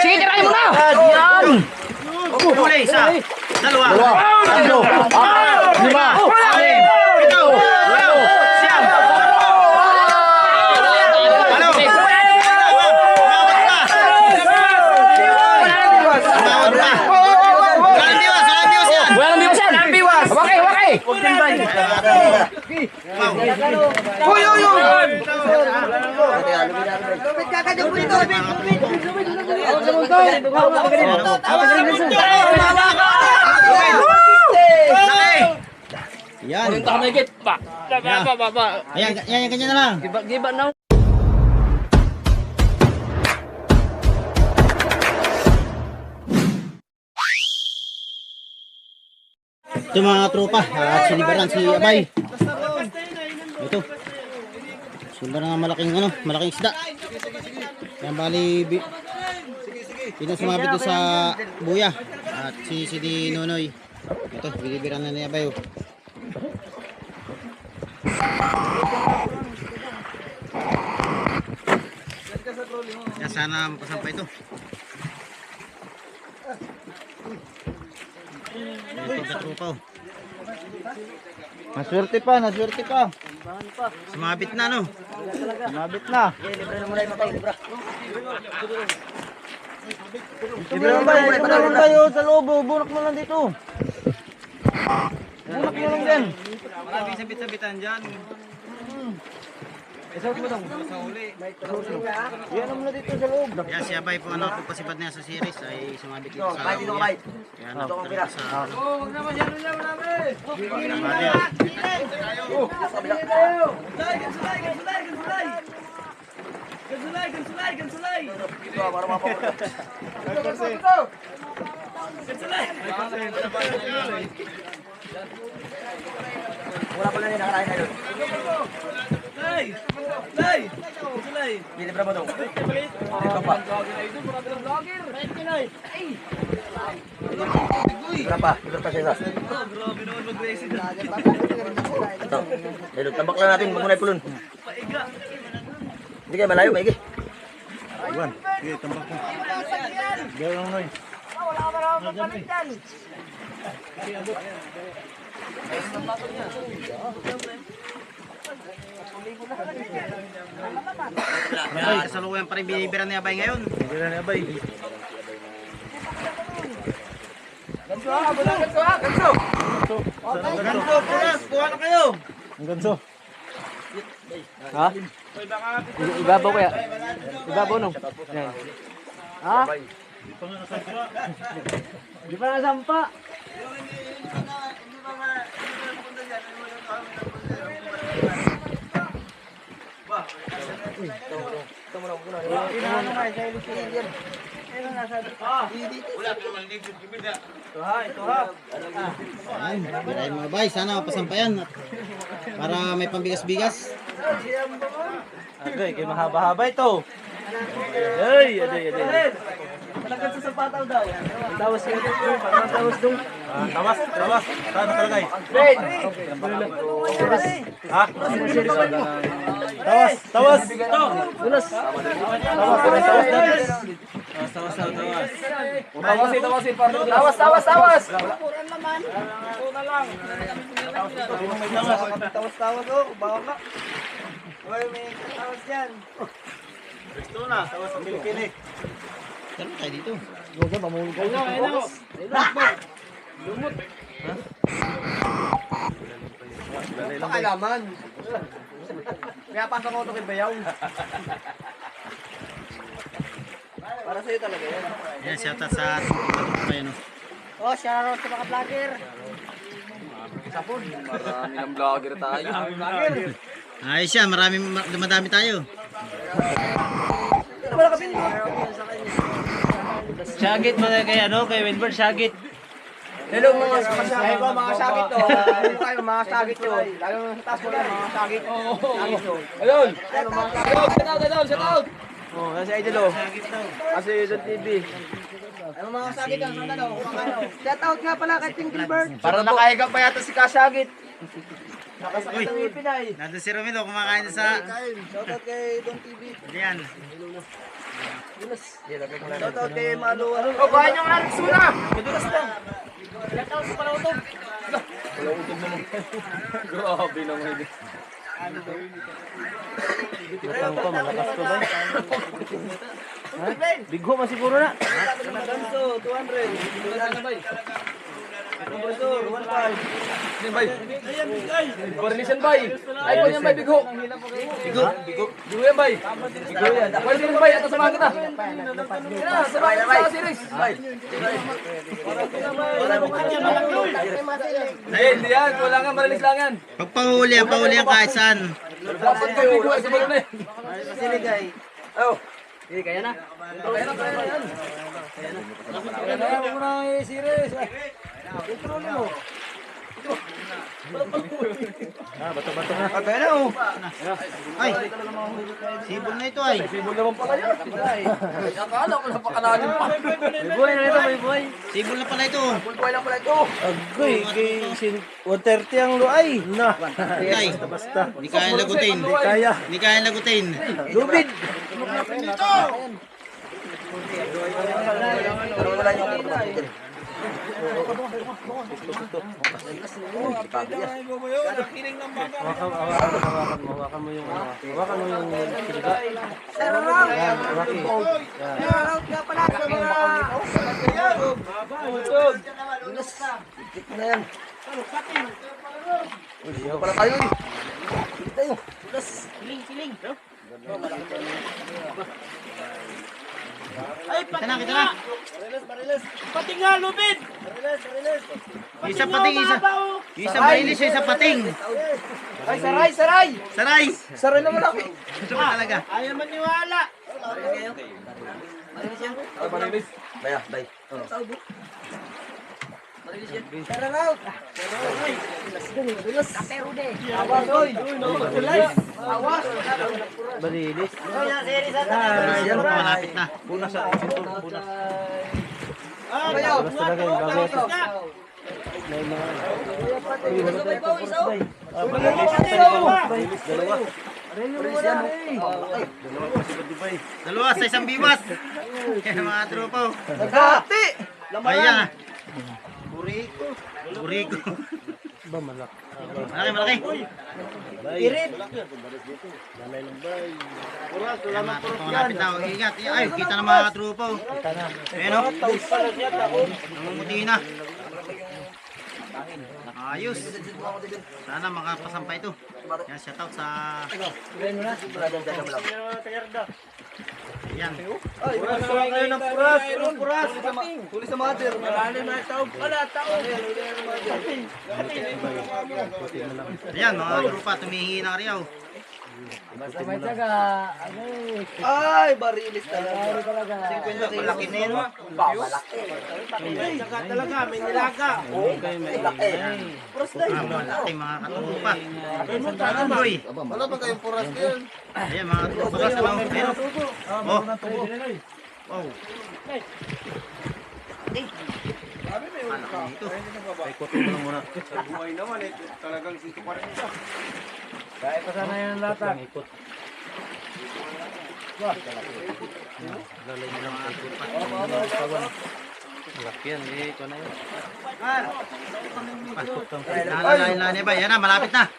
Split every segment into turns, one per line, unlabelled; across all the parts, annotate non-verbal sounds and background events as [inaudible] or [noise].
Sige, tirahin mo na!
Yan!
Huli, isa. Dalawa.
Tatlo! Apat! Lima!
Anim. Ito. Walo. Siyam. Ano? Tumawag ka. Walang biwas, walang biwas yan.
Walang biwas yan! Walang biwas! Wakay,
Uy, uy, uy. Laki. Yan.
Higit pa! Ba, ba, ba, ba.
Ayan, yan, ganyan na lang.
Giba, giba na.
Ito mga tropa, at sinibaran si Abay. Ito. Sinibaran ng malaking ano, malaking isda. Yan bali bi Pinang sumabit doon sa buya. At si si Di Nonoy. Ito, binibiran na ni Abay. Oh. Yan sana makasampa ito. Ito ka tropa oh.
Naswerte pa, naswerte pa.
Sumabit na no.
Mabit na. Libre naman tayo, libre naman tayo sa loob. oh. Bunak mo lang dito. Bunak mo lang din.
Maraming sabit-sabitan dyan.
Yan ang muna dito sa loob.
Kaya siya ba po ano kung pasipat niya sa series ay
Dahil tabak lang natin, muna pulun. Hindi kayo malayo, maigi.
Gawin lang noy.
Yan, sa lukuyan pa rin binibiran ni Abay ngayon.
Hindi na niya bay.
Ganto, pulas, kuha na kayo.
Ang ganso.
Ha? Ibabaw kaya? Ibabaw nung? Yan. Ha? Di pa nasampa.
Yan, [laughs] birahin mga Abay, sana mapasampayan. At para may pambigas-bigas.
Agay, kay mahaba-haba ito. Ay, aday, aday. Talagang sa sapataw daw. Tawas yun. Tawas dong. Ah, tawas, tawas. Saan nakalagay? Ha? Tawas, tawas. Tulas. Tawas, tawas, tawas. Tawas, tawas, tawas. Tawas, tawas,
Tawas, tawas, tawas!
Tawas, tawas, oh. Bawa ka. Uy, may tawas dyan. Gusto na, tawas Pilipini.
Saan tayo dito?
Pakalaman. Kaya pasok ko ito kay Bayaw. Para sa'yo talaga yan.
Yan, shout out sa tropa kayo no.
Oh, shoutout sa mga vlogger.
Marami ng vlogger tayo.
Ayos yan, marami, ma- dumadami tayo.
Shagit mo na kay ano, kay Winbert, shagit.
Hello mga ko, mga sagit to. Ano kayo mga sagit to? Lalo na sa taas ko lang mga sagit. Sagit to. Ayun. Shout out, shout out, shout out.
Oh, nasa idol oh. Kasi Idol TV.
Ano mga sagit ang ano? Shout out nga pala kay Tinkerbird.
Para nakahiga pa yata si Kasagit.
Uy, nandun si Romelo kumakain sa...
Shoutout kay Don TV.
Yan.
Shoutout kay Malo. Oh, kuhain yung Alex muna. Madulas lang.
Grabe naman yun.
Matang pa, malakas to ba? Ha? Bigho man siguro na.
Ganso, 200. Wala na ba? Ganso, 1.5.
Yan bay. Barnisan bay. Ay ko yan bay bigho. Bigo. Bigo. Bigo yan bay. Bigo yan. Pwede rin bay ato samahan kita. Na, samahan kita series. Bay. Ay, hindi yan. Wala nga, marilis lang yan.
Pag pahuli, ang kahit saan.
Dapat kayo bigo sa balon eh.
Siligay.
Oh.
Kaya na.
Kaya na, kaya na yan. Kaya na, huwag mo na i-series.
Ah, bato-bato na.
Na oh.
Ay, sibol na ito ay.
Sibol naman pala. Ay, akala ko napakalalim pa.
Buhay na ito, may buhay.
Sibol na pala ito.
Bulbuhay lang pala ito.
Agoy, kay sin 130 ang luay. Na.
Ay,
Basta.
hindi kaya lagutin.
Hindi kaya.
Hindi kaya lagutin.
Lubid.
Pero wala yung kapatid.
Hawakan, hawakan, hawakan mo, hawakan mo yung ano. Hawakan mo yung siliga. Yan, Rocky. Yan.
Shoutout ka pala sa mga...
Ito na yan. Eh. Hindi tayo.
Kita na, kita na.
Pati nga, lubid!
Isa pating, isa. Isa mailis, isa pating.
Ay, saray, saray!
Saray.
Saray na malaki.
Ito ba talaga?
Ayaw maniwala.
Ay, marilis. Daya, day.
Shoutout. Awas, oy. Awas.
Balilis.
Yan, malapit na.
Puna sa sintul, puna.
Kayo.
Balas talaga yung gamit. May mga... Uy, wala tayo pa puros bay. Ah. Balilis, dalawa.
Sa isang biwas. Mga tropa. oh.
Nagkati.
Ayan. Buriko. Buriko.
Ba, malak.
Malaki, malaki.
Irit.
Ayan mga tropa, malapit na. oh. Ingat. Ay, kita na mga tropa. oh.
Kita na.
Ayan o. Namumuti na. Ayos. Sana makapasampa ito. Yan, shoutout sa... Yan.
Ay,
Puras kayo ng puras. Purong puras.
Huli sa mother.
Ayan, mga tropa, tumihingi ng ariyaw.
Ay, barilis talaga. 50
Malaki na yun.
Saka talaga, may nilaga. Okay, may ingay.
Ah, malaki mga. Agoy.
Wala ba kayong puras yun?
Ayan, mga tropa. Sa mga Ayan o. Oh. Wow. Malaki ito.
Ikutin mo lang muna.
Kaya pa sana yung lata.
Ang ikot. Lalay mo lang ang ikot pa. Malaki yan. Eh, ito na yun. Pasok kang
Lalalain lang niya ba? Ayan na, malapit na.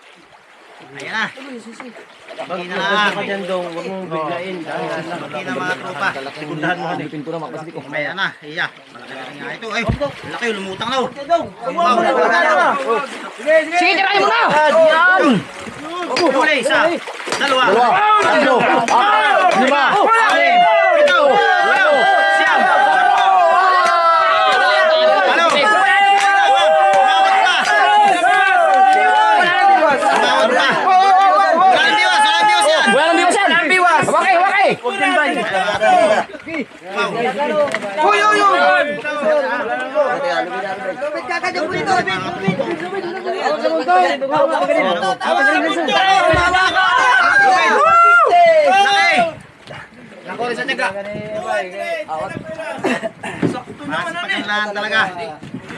Ayan na. Hindi na lang.
ka dyan dong, huwag mong biglain. Dahil
Hindi na mga tropa.
Sekundahan mo hanip.
Pinto na makapasli ko.
Ayan na. Iya. Malaki na nga ito. Ay, laki. Lumutang na. oh. Wow.
Sige, tirahin mo na!
Yan! Huli, isa. Dalawa. Tatlo. Lima. Anim. Uy, uy, uy! Lumit ka kanya po ito! Lumit!
Lumit! Lumit! Lumit! Nako rin sa tiga.
Sakto
naman na eh. talaga.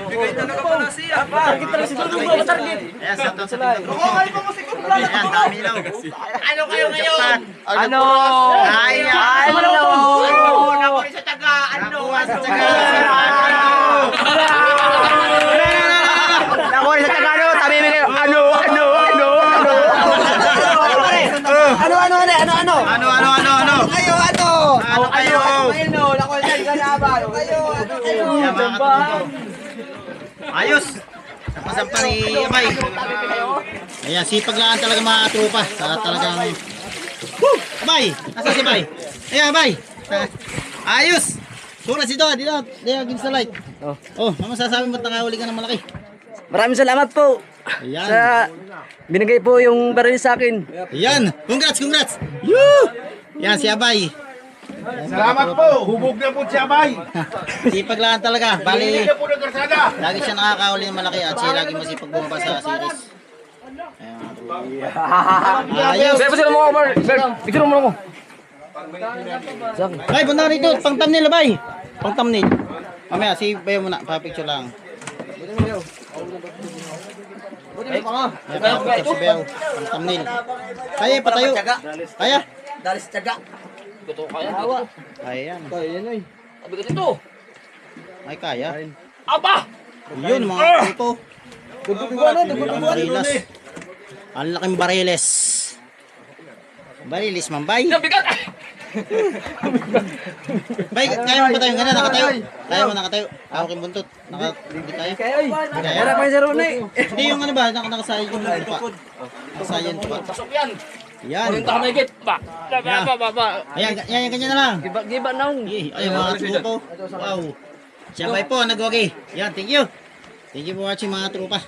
Bigay talaga pala siya. Target
talaga
si Dudu. Target.
Ayan, sakto sa
tiga. Oo, kayo pa mo siguro.
Ayan, dami lang. Ano kayo ngayon?
Ano? ano?
Ay,
ano?
ano? ano? Nakuha ano? Nakuha sa taga,
ano? Nakuha sa taga, ano? Sabi mo kayo, ano, ano, ano, ano? Ano, ano, ano, ano, ano?
Ano, ano, ano.
Kayo, ano?
Ano kayo?
Ano, nakuha
sa taga, ano? Ayos! Napasampa ni Yabay. Sabi? Ayan, sipag lang talaga mga tropa. Sa talagang... Woo! Abay! Nasa si Abay? Ayan, Abay! Ayos! Surat si Doa, dito, dito, give sa light. Oh, oh ano masasabi mo nakahuli ka ng malaki?
Maraming salamat po
Ayan.
sa binigay po yung baril sa akin.
Ayan, congrats, congrats. Yoo! Yan si Abay.
Salamat po. Hubog na po si Abay. [laughs]
Sipag lang talaga. Bali, lagi siya nakakahuli ng malaki at siya lagi masipag bumaba sa series.
Sir, pasira mo ako, Mar. Sir, picture mo ako.
Ay, punta rito. Pang thumbnail, Abay. Pang thumbnail. Mamaya, si Bayo muna. Pa-picture lang. Ay, pa-picture si Bayo. Pang thumbnail. Kaya, patayo. Kaya?
Dali sa tiyaga.
Gusto ko kaya.
Ayan.
Sabi ko dito.
Ay, kaya.
Aba!
Yun, mga puto. Ang barilas. Ang laking bariles. Barilis, mambay.
Ang bigat!
Bay, kaya mo ba tayo ganun? Nakatayo. Kaya mo nakatayo. Hawak yung buntot. Naka, hindi kaya. Kaya.
Para pa yung saro na eh.
Hindi yung ano ba, naka, nakasayin yung pa. Nakasayin pa.
Pasok yan.
Yan.
Kuninta ka na higit. Ba, ba, ba, ba, ba.
Ayan, yan, ganyan na lang.
Giba, giba na akong.
Ay, ay mga trupo. Wow. Siya bay po, nagwagi. Yan, thank you. Thank you for watching mga trupa.